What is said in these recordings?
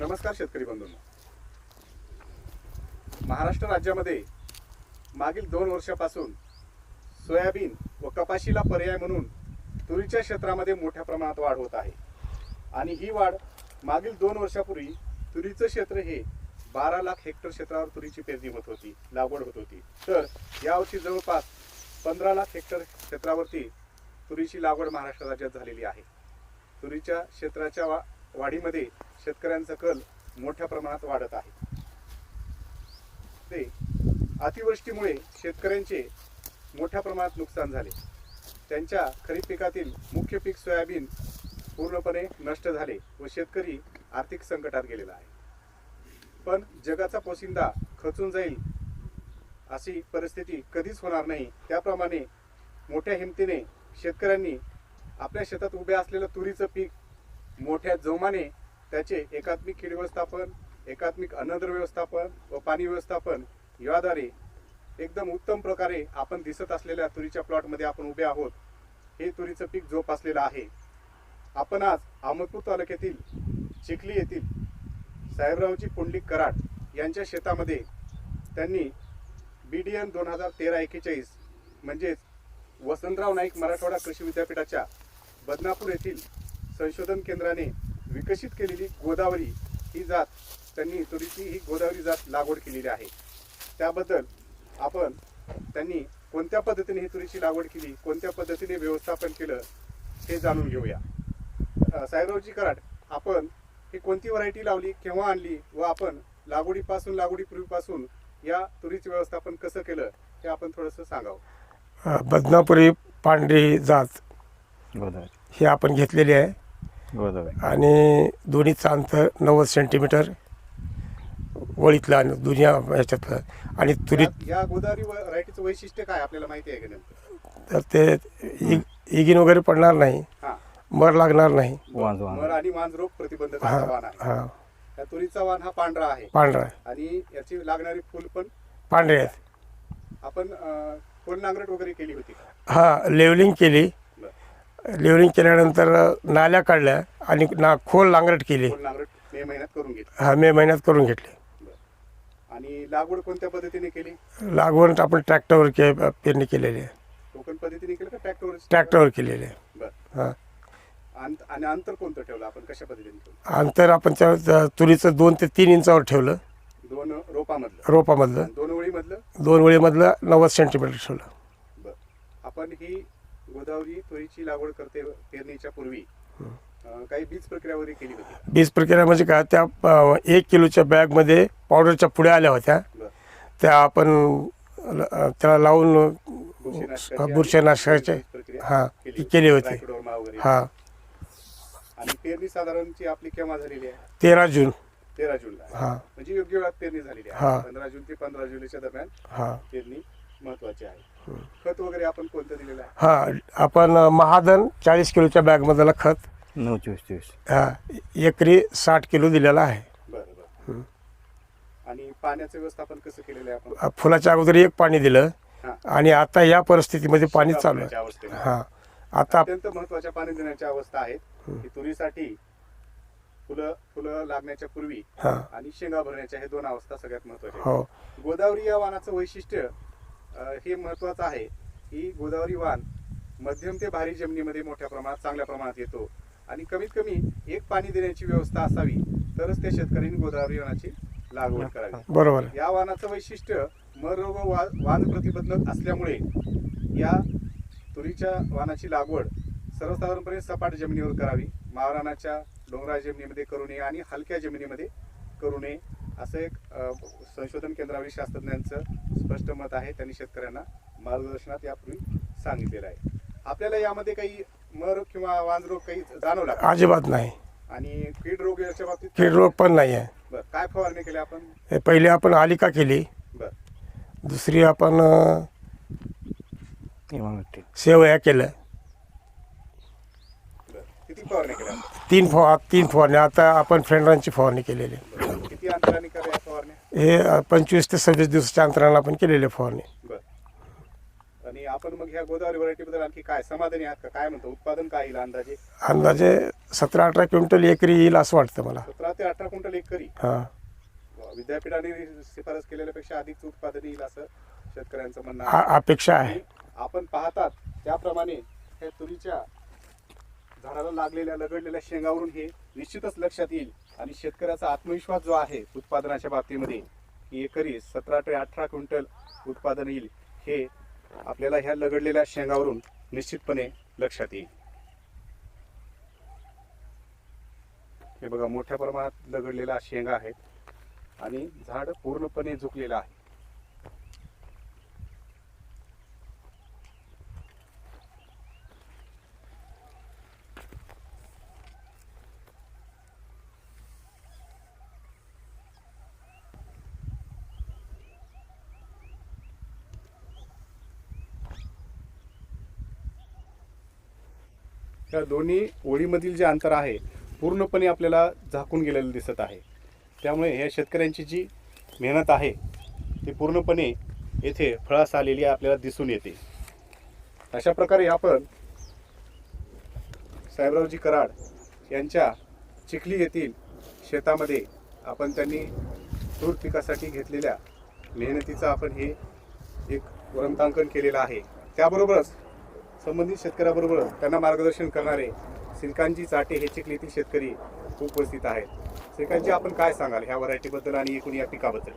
नमस्कार शेतकरी बंधूंनो. महाराष्ट्र राज्यामध्ये मागील दोन वर्षापासून सोयाबीन व कपाशीला पर्याय म्हणून तुरीच्या क्षेत्रामध्ये मोठ्या प्रमाणात वाढ होत आहे. आणि ही वाढ मागील दोन वर्षापूर्वी तुरीचं क्षेत्र हे बारा लाख हेक्टर क्षेत्रावर तुरीची पेरणी होत होती लागवड होत होती. तर यावर्षी जवळपास पंधरा लाख हेक्टर क्षेत्रावरती तुरीची लागवड महाराष्ट्र राज्यात झालेली आहे. तुरीच्या क्षेत्राच्या वा वाढीमध्ये शेतकऱ्यांचा कल मोठ्या प्रमाणात वाढत आहे. ते अतिवृष्टीमुळे शेतकऱ्यांचे मोठ्या प्रमाणात नुकसान झाले. त्यांच्या खरीप पिकातील मुख्य पीक सोयाबीन पूर्णपणे नष्ट झाले व शेतकरी आर्थिक संकटात गेलेला आहे. पण जगाचा पोशिंदा खचून जाईल अशी परिस्थिती कधीच होणार नाही. त्याप्रमाणे मोठ्या हिमतीने शेतकऱ्यांनी आपल्या शेतात उभे असलेलं तुरीचं पीक मोठ्या जोमाने त्याचे एकात्मिक कीड व्यवस्थापन एकात्मिक अन्नद्र व्यवस्थापन व पाणी व्यवस्थापन याद्वारे एकदम उत्तम प्रकारे आपण दिसत असलेल्या तुरीच्या प्लॉटमध्ये आपण उभे आहोत. हे तुरीचं पीक जोपासलेलं आहे. आपण आज अहमदपूर तालुक्यातील चिखली येथील साहेबरावजी पुंडलिक कराड यांच्या शेतामध्ये त्यांनी बी डी एन दोन हजार तेरा एक्केचाळीस म्हणजेच वसंतराव नाईक मराठवाडा कृषी विद्यापीठाच्या बदनापूर येथील संशोधन केंद्राने विकसित केलेली गोदावरी ही जात त्यांनी तुरीची ही गोदावरी जात लागवड केलेली आहे. त्याबद्दल आपण त्यांनी कोणत्या पद्धतीने ही तुरीची लागवड केली कोणत्या पद्धतीने व्यवस्थापन केलं हे जाणून घेऊया. अ, साहेबरावजी कराड आपण ही कोणती व्हरायटी लावली केव्हा आणली व आपण लागवडीपासून लागवडीपूर्वीपासून या तुरीचे व्यवस्थापन कसं केलं हे आपण थोडंसं सांगावं. बदनापुरी पांढरी जात ही आपण घेतलेली आहे. आणि दोन्हीचं अंतर नव्वद सेंटीमीटर वळीतलं आणि दोन्ही याच्यात आणि तुरीत या- गोदावरी व्हरायटीचं वैशिष्ट्य काय आपल्याला माहिती आहे का तर ते इ- इगिन वगैरे पडणार नाही. हा. मर लागणार नाही. वांज वांज. मर आणि मांज रोग प्रतिबंधक हा वाण आहे. हा. या तुरीचा वाण हा पांढरा आहे. पांढरा. आणि याची लागणारी फुल पण पांढरे आहेत. आपण अं, कोण नांगरट वगैरे केली होती. हा लेवलिंग केली. लेवलिंग केल्यानंतर नाल्या काढल्या आणि ना खोल नांगरट केली. नांगरट मे महिन्यात करून घेतली. हा मे महिन्यात करून घेतली. आणि लागवड कोणत्या पद्धतीने केली? लागवड आपण ट्रॅक्टरवर के पेरणी केलेली. आहे टोकन पद्धतीने केलं का ट्रॅक्टरवर? ट्रॅक्टरवर केलेली. आहे बरं. हा. अंत- आणि अंतर कोणतं ठेवलं आपण? कशा पद्धतीने ठेवलं? अंतर आपण त्या त्या तुरीचं दोन ते तीन इंचावर ठेवलं. दोन रोपामधलं. रोपामधलं. आणि दोन ओळीमधलं? दोन वेळेमधलं नव्वद सेंटीमीटर ठेवलं. बरं. आपण ही गोदावरी तुरीची लागवड करते पेरणीच्या पूर्वी. काही बीज प्रक्रिया वगैरे केली होती. बीज प्रक्रिया म्हणजे काय? त्या अं, एक किलोच्या बॅगमध्ये पावडरच्या पुड्या आल्या होत्या. बरं. त्या आपण अं, त्याला लावून बुरशीनाशकाची आणि बुरशीनाशकाचे बीज प्रक्रिया हा केली ती होती. केली होती. ट्रायकोडर्मा वगैरे. हा. आणि पेरणी साधारणची आपली केव्हा झालेली आहे? तेरा जून. तेरा जूनला. हा. म्हणजे योग्य वेळात पेरणी झालेली हा. आहे पंधरा जून ते पंधरा जुलैच्या दरम्यान हा. पेरणी महत्वाची आहे. खत वगैरे आपण कोणतं दिलेलं आहे? हा आपण महादन चाळीस किलोच्या बॅगमधलं खत. नऊ चोवीस चोवीस हा एकरी साठ किलो दिलेला आहे. बरं बरं. आणि पाण्याचं व्यवस्थापन कसं केलेलं आहे आपण? अं, फुलाच्या अगोदर एक पाणी दिलं हा. आणि आता या परिस्थितीमध्ये पाणी चालू आहे. अवस्थेमध्ये. हा. आता अत्यंत महत्त्वाच्या पाणी देण्याच्या अवस्था आहेत. की तुरीसाठी फुलं फुलं लागण्याच्या पूर्वी हा. आणि शेंगा भरण्याच्या हे दोन अवस्था सगळ्यात महत्त्वाच्या हो. गोदावरी या वाणाचं वैशिष्ट्य हे महत्वाचं आहे की गोदावरी वाण मध्यम ते भारी जमिनीमध्ये मोठ्या प्रमाणात चांगल्या प्रमाणात येतो. आणि कमीत कमी एक पाणी देण्याची व्यवस्था असावी तरच त्या शेतकऱ्यांनी गोदावरी वाणाची लागवड करावी. बरोबर. या वाहनाचं वैशिष्ट्य मर रोग व वाण प्रतिबंधक असल्यामुळे या तुरीच्या वाहनाची लागवड सर्वसाधारणपणे सपाट जमिनीवर करावी माळरानाच्या डोंगराळ जमिनीमध्ये करू नये आणि हलक्या जमिनीमध्ये करू नये. असं एक संशोधन केंद्रावरील शास्त्रज्ञांचं स्पष्ट मत आहे त्यांनी शेतकऱ्यांना मार्गदर्शनात यापूर्वी सांगितलेलं आहे. आपल्याला यामध्ये काही मर किंवा वांज रोग काही जाणवला का? अजिबात नाही. आणि कीड रोग याच्या बाबतीत कीड रोग पण नाही आहे. बरं काय फवारणी केली आपण? हे पहिले आपण आलिका केली. बरं. दुसरी आपण अं, शेवया केलं बरं किती फवारणी केल्या? तीन फवा तीन फवारण्या आता आपण फ्रेंडांची फवारणी केलेली आहे. किती अंतराने करा या फवारण्या हे पंचवीस ते सव्वीस दिवसाच्या अंतराला आपण केलेली फवारणी. आणि आपण मग ह्या गोदावरी व्हरायटी बद्दल आणखी काय समाधानी आहात का? काय म्हणतो? उत्पादन काय येईल अंदाजे? अंदाजे सतरा अठरा क्विंटल एकरी येईल असं वाटतं मला. सतरा ते अठरा क्विंटल एकरी? हां. विद्यापीठाने शिफारस केलेल्यापेक्षा अधिक उत्पादन येईल असं शेतकऱ्यांचं म्हणणं आहे. अपेक्षा आहे. आणि आपण पाहतात त्याप्रमाणे हे तुरीच्या झाडाला लागलेल्या लगडलेल्या शेंगावरून हे निश्चितच लक्षात येईल. आणि शेतकऱ्याचा आत्मविश्वास जो आहे उत्पादनाच्या बाबतीमध्ये की एकरी सतरा ते अठरा क्विंटल उत्पादन येईल हे आपल्याला ह्या लगडलेल्या शेंगावरून निश्चितपणे लक्षात येईल. हे बघा मोठ्या प्रमाणात लगडलेल्या शेंगा आहेत आणि झाड पूर्णपणे झुकलेलं आहे. या दोन्ही ओळीमधील जे अंतर आहे पूर्णपणे आपल्याला झाकून गेलेलं दिसत आहे. त्यामुळे ह्या शेतकऱ्यांची जी मेहनत आहे ती पूर्णपणे येथे फळास आलेली आपल्याला दिसून येते. अशा प्रकारे आपण साहेबरावजी कराड यांच्या चिखली येथील शेतामध्ये आपण त्यांनी तूर पिकासाठी घेतलेल्या मेहनतीचं आपण हे एक वृत्तांकन केलेलं आहे. त्याबरोबरच संबंधित शेतकऱ्याबरोबर त्यांना मार्गदर्शन करणारे सिल्कांजी चाटे हे चिखलीतील शेतकरी उपस्थित आहेत. सिल्कांजी आपण काय सांगाल ह्या व्हरायटीबद्दल आणि एकूण या पिकाबद्दल?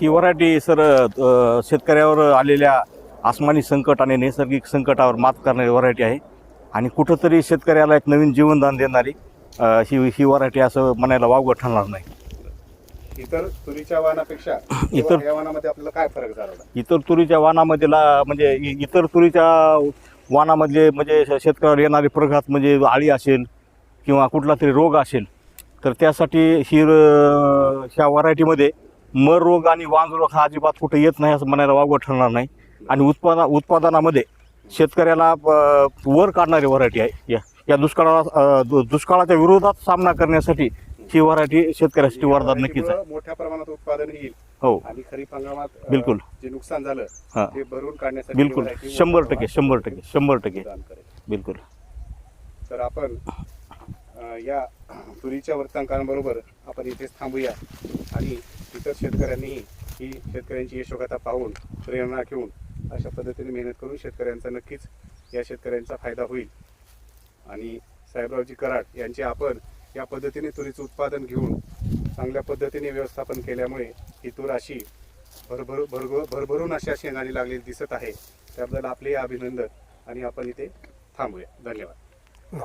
ही व्हरायटी सर अ, शेतकऱ्यावर आलेल्या आसमानी संकट आणि नैसर्गिक संकटावर मात करणारी व्हरायटी आहे. आणि कुठंतरी शेतकऱ्याला एक नवीन जीवनदान देणारी अ, ही ही व्हरायटी असं म्हणायला वावगं ठरणार नाही. इतर तुरीच्या वाहनापेक्षा इतर- या वाहनामध्ये आपल्याला काय फरक जाणवला? इतर तुरीच्या वाणामधला म्हणजे इ- इतर तुरीच्या वानामधले म्हणजे श- शेतकऱ्यावर येणारे प्रघात म्हणजे आळी असेल किंवा कुठला तरी रोग असेल तर त्यासाठी ही ह्या व्हरायटीमध्ये मर रोग आणि वांज रोग हा अजिबात कुठे येत नाही असं म्हणायला वावगं ठरणार नाही. आणि उत्पादना उत्पादनामध्ये शेतकऱ्याला वर काढणारी व्हरायटी आहे. या या दुष्काळाला दु- दुष्काळाच्या विरोधात सामना करण्यासाठी ही व्हरायटी शेतकऱ्यासाठी वरदान नक्कीच आहे. मोठ्या प्रमाणात उत्पादन येईल. हो. आणि खरीप हंगामात अं, बिलकुल. जे नुकसान झालं हां. ते भरून काढण्यासाठी बिलकुल. variety शंभर टक्के शंभर टक्के शंभर टक्के. योगदान करेल. बिलकुल. तर आपण अ, या तुरीच्या वृत्तांकांबरोबर आपण इथेच थांबूया. आणि इतर शेतकऱ्यांनीही ही शेतकऱ्यांची यशोगाथा पाहून प्रेरणा घेऊन अशा पद्धतीने मेहनत करून शेतकऱ्यांचा नक्कीच या शेतकऱ्यांचा फायदा होईल. आणि साहेबरावजी कराड यांचे आपण या पद्धतीने तुरीचं उत्पादन घेऊन चांगल्या पद्धतीने व्यवस्थापन केल्यामुळे ही तूर अशी भरभर भरभर भरभरून अशा शेंगाने लागलेली दिसत आहे. त्याबद्दल आपले अभिनंदन आणि आपण इथे थांबूया. धन्यवाद.